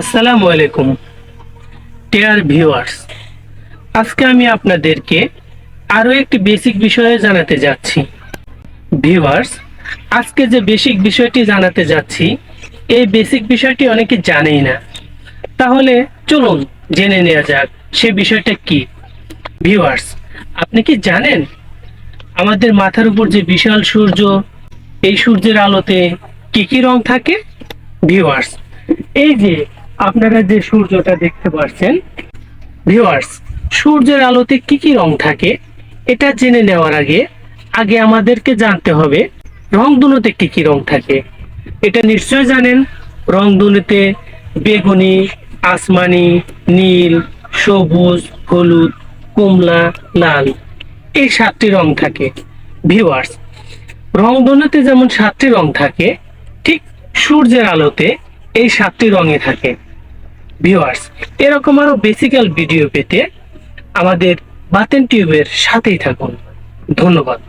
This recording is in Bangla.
আসসালামু আলাইকুম। ডিয়ার ভিউয়ার্স আজকে আমি আপনাদেরকে আরও একটি বেসিক বিষয়ে জানাতে যাচ্ছি। ভিউয়ার্স আজকে যে বেসিক বিষয়টি জানাতে যাচ্ছি, এই বেসিক বিষয়টি অনেকে জানেই না। তাহলে চলুন জেনে নেওয়া যাক সে বিষয়টা কি। ভিউয়ার্স আপনি কি জানেন? আমাদের মাথার উপর যে বিশাল সূর্য, এই সূর্যের আলোতে কি কি রং থাকে? ভিউয়ার্স এই যে আপনারা যে সূর্যটা দেখতে পাচ্ছেন ভিউয়ার্স সূর্যের আলোতে কি কি রং থাকে, এটা জেনে নেওয়ার আগে আগে আমাদেরকে জানতে হবে রংধনুতে কি কি রং থাকে। এটা নিশ্চয় জানেন রংধনুতে বেগুনি, আসমানি, নীল, সবুজ, হলুদ, কমলা, লাল, এই সাতটি রং থাকে। ভিউয়ার্স রংধনুতে যেমন সাতটি রং থাকে, ঠিক সূর্যের আলোতে এই সাতটি রঙে থাকে। ভিউয়ার্স এরকম আরও বেসিক্যাল ভিডিও পেতে আমাদের বাতেন টিউবের সাথেই থাকুন। ধন্যবাদ।